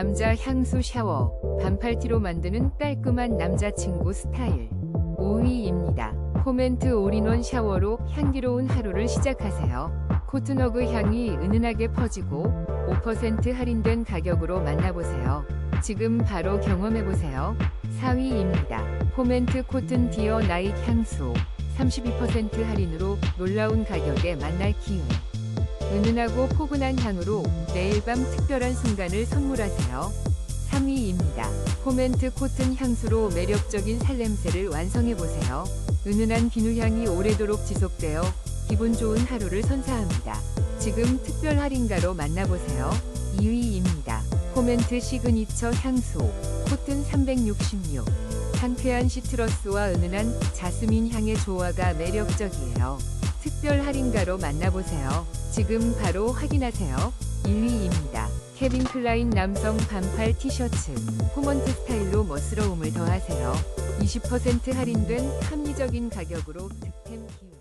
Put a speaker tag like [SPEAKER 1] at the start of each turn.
[SPEAKER 1] 남자 향수 샤워, 반팔티로 만드는 깔끔한 남자친구 스타일. 5위입니다. 포멘트 올인원 샤워로 향기로운 하루를 시작하세요. 코튼허그 향이 은은하게 퍼지고 5% 할인된 가격으로 만나보세요. 지금 바로 경험해보세요. 4위입니다. 포멘트 코튼 디어 나잇 향수 32% 할인으로 놀라운 가격에 만날 기회. 은은하고 포근한 향으로 내일 밤 특별한 순간을 선물하세요. 3위입니다. 포멘트 코튼 향수로 매력적인 살냄새를 완성해보세요. 은은한 비누향이 오래도록 지속되어 기분 좋은 하루를 선사합니다. 지금 특별 할인가로 만나보세요. 2위입니다. 포멘트 시그니처 향수 코튼 366 상쾌한 시트러스와 은은한 자스민 향의 조화가 매력적이에요. 특별 할인가로 만나보세요. 지금 바로 확인하세요. 1위입니다. 케빈 클라인 남성 반팔 티셔츠 포먼트 스타일로 멋스러움을 더하세요. 20% 할인된 합리적인 가격으로 득템 기회.